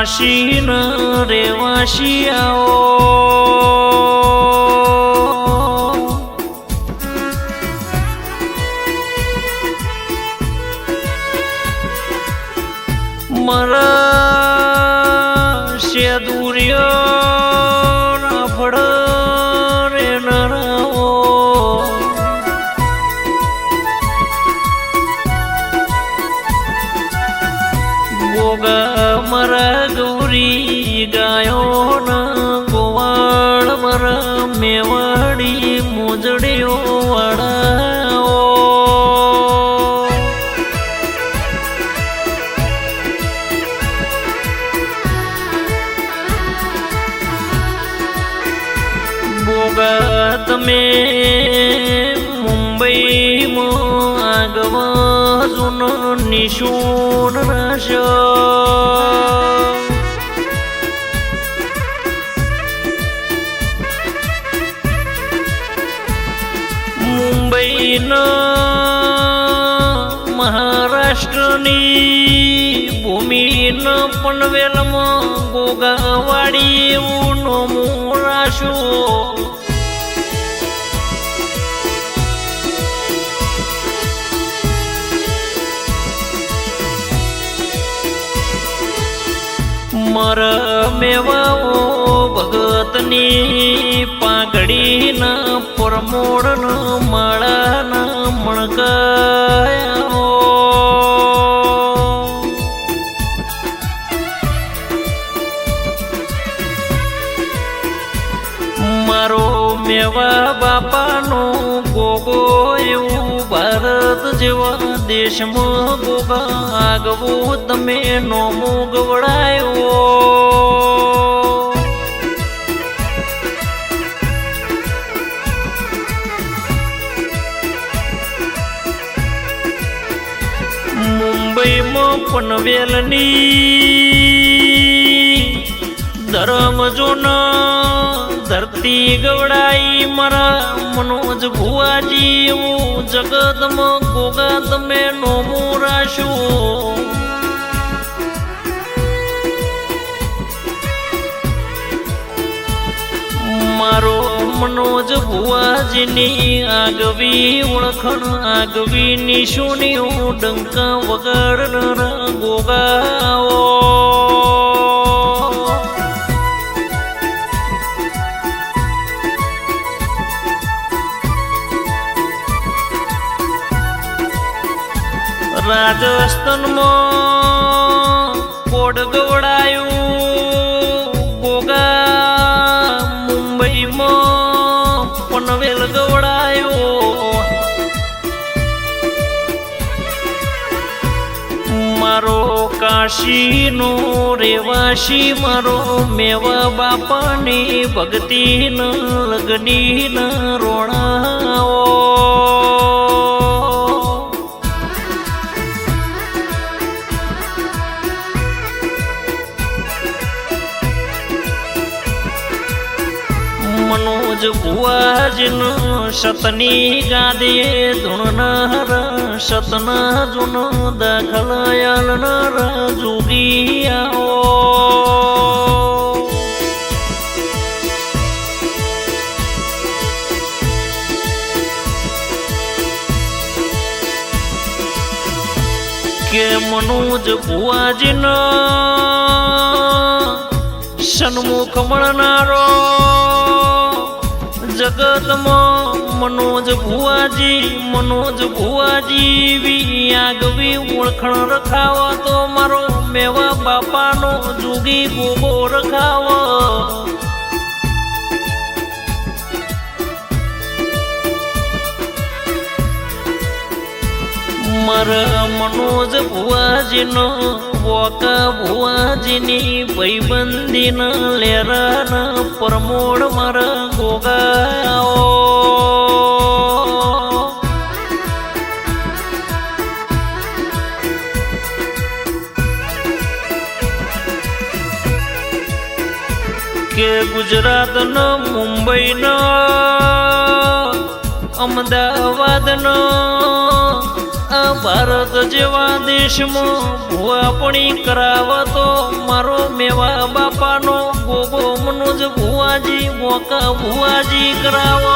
કાશી ન જૂનો નિશુન રાશો મુંબઈના મહારાષ્ટ્રની ભૂમિન પનવેલમાં ગોગાવાડી નોમું રાશો મર મેવાઓ ભગતની પાઘડીના પરમોડન માળાના મણકાયાઓ મેવા બાપાનું ગોગો એવું ભારત જેવા દેશમાં ગોગા આગવો તમે નો ગવડાયો મુંબઈમાં પનવેલની ધર્મ જોન ધરતી ગવડાઈ મારા મનોજ ભુવાજી, હું જગતમાં ગોગા તમે નોમું રાશું મારો મનોજ ભુવાજીની આગવી ઓળખણ, આગવી નિશુની ડંકા વગાડનારા ગોગાઓ. રાજસ્થાનમાં કોડ ગવડાયું. ગોગા મુંબઈમાં પનવેલ ગવડાયો. મારો કાશીનો રેવાશી મારો મેવા બાપાની ભક્તિ ન લગની ન રોણાઓ. મનોજ ભુવાજન સતની ગાદે ધૂણનાર સતના જુન દાખલાયલ નર જુગિયાઓ કે મનોજ ભુવાજન સન્મુખ મળનારો જગતમાં મનોજ ભુવાજી મનોજ ભુવાજી વી આગવી ઓળખણ રખાવો તો મારો મેવા બાપાનો જુગી ગોગો રખાવો. મારા મનોજ ભુવાજીનો વોકા ભુવાજીની ભાઈબંધીના લેરાના પરમોડ મારા ગોગાઓ કે ગુજરાતનો મુંબઈનો અમદાવાદનો ભારત જેવા દેશમાં ભુવાપણી કરાવતો મારો મેવા બાપાનો ગોગો મનોજ ભુવાજી, મોકા ભુવાજી કરાવો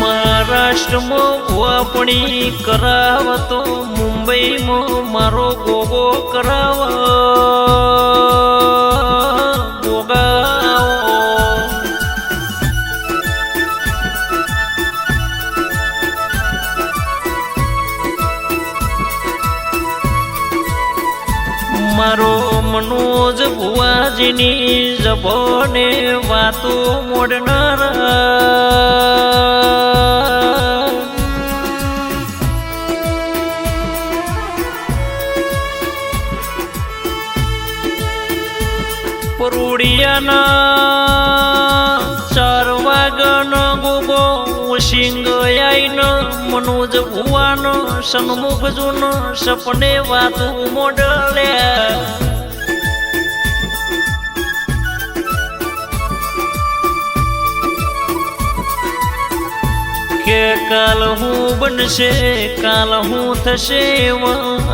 મહારાષ્ટ્રમાં ભુવાપણી કરાવતો, મુંબઈમાં મારો ગોગો કરાવ. ગોગાઓ ભુવાજીની જબોને વાતો મોડનાર. પરુડિયાના ચાર વાગનો ગોગો સિંગ આઈન મનોજ ભુવાનો સન્મુખ જૂન સપને વાતું મોડલ્યા કાલ હું બનશે, કાલ હું થશે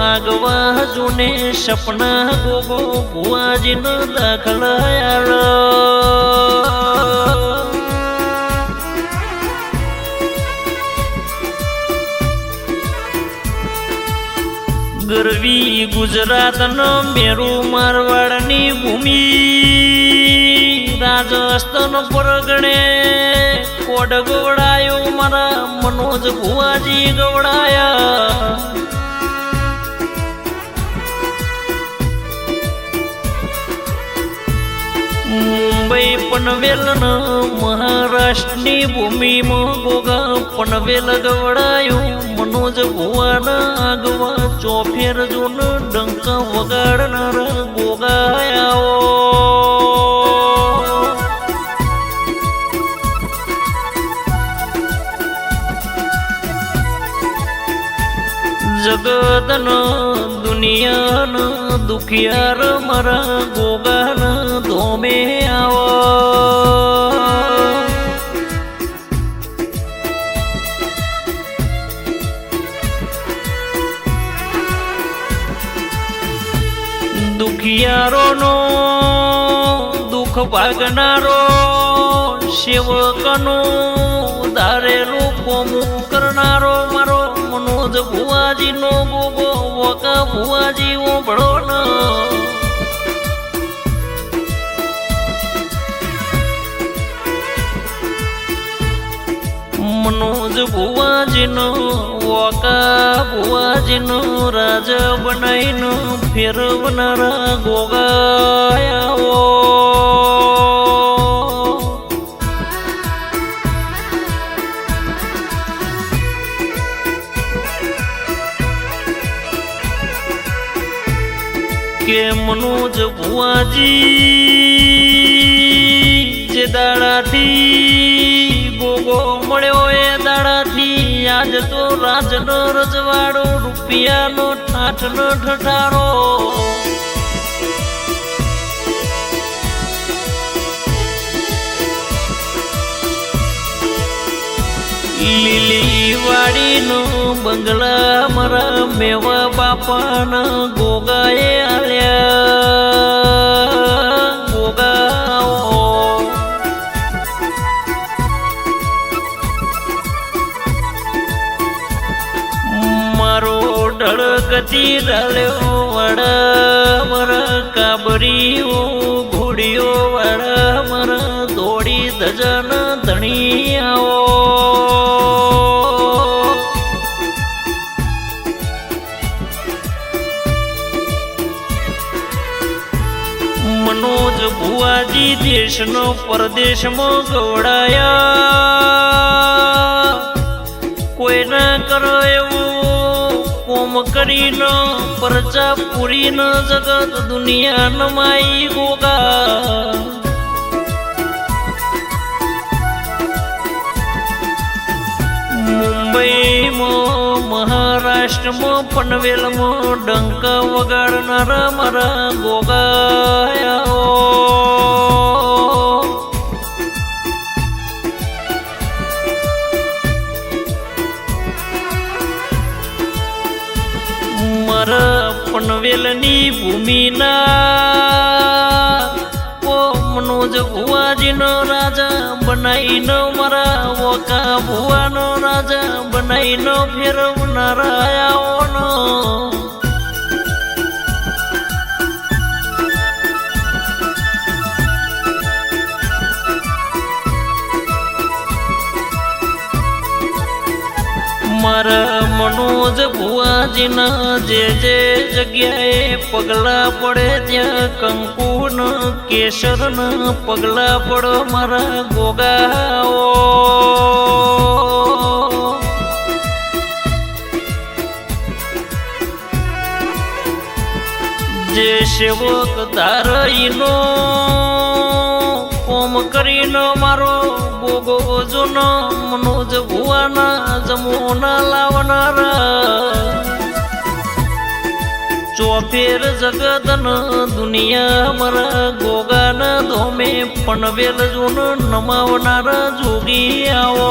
આગવા જૂને સપના ગોગો ભુવાજીનો દાખલા ગરવી ગુજરાતનો મેરુ મારવાડની ભૂમિ, રાજસ્થાન પરગણે કોડ ગવડાયો મારા મનોજ ભુવાજી ગવડાયા. મુંબઈ પનવેલ મહારાષ્ટ્રની ભૂમિમાં ગોગા પનવેલ ગવડાયું. મનોજ ભુવાના આગવા ચોફેર જૂન ડંકા વગાડનાર ગોગાયાઓ જગતન દુનિયાનો દુખિયાર મારા ગોગાન ધોમે આવો. દુખિયારોનો દુઃખ ભાગનારો સેવકનો ધારેલું કોમું મનોજ ભુવાજીનો ગોગો વકા ભુવાજી ઓભળો ન. મનોજ ભુવાજીનો વકા ભુવાજીનો રાજ બનાવીનો ફેરવનારા ગોગાયાઓ. કે મનોજ ભુવાજી. જે દાડાથી ગોગો મળ્યો એ દાડાથી આજ તો રાજનો રજવાડો રૂપિયાનો ઠાઠનો ઠઠારો લીલી વાડીનો બંગલા મારા મેવા બાપાના ગોગાએ આલ્યા. ગોગાઓ. મારો ડળગતી ડાલ્યો વાડા, મારા કાબરીઓ, ઘોડીઓ વાડા, મારા દોડી ધજન દેશનો પરદેશમાં ગવડાયા કોઈ ના કરો એવું, કોમ કરીને પરચા પૂરીન જગત દુનિયા નમાઈ ગોગા. મુંબઈમાં, મહારાષ્ટ્રમાં પનવેલમાં ડંકા વગાડનારા મારા ગોગાયાઓ પનવેલની ભૂમિના ઓ મનોજ ભુવાજીનો રાજા બનાવીનો મારા વકા ભુવાનો રાજા બનાવીનો ફેરવનારાયાઓનો મારા મનોજ ભુવાજીના જે જે જગ્યાએ પગલા પડે ત્યાં કંકુન કેસરન પગલા પડો મારા ગોગાઓ. જે સેવક ધારઈનો કરીને મારો ગોગો જોનો મનોજ ભુવાના જમુના લાવનારા. ચોપેર જગતન દુનિયા મારા, ગોગાન ધોમે પનવેલ જૂન નમાવનારા, જોગી આવો.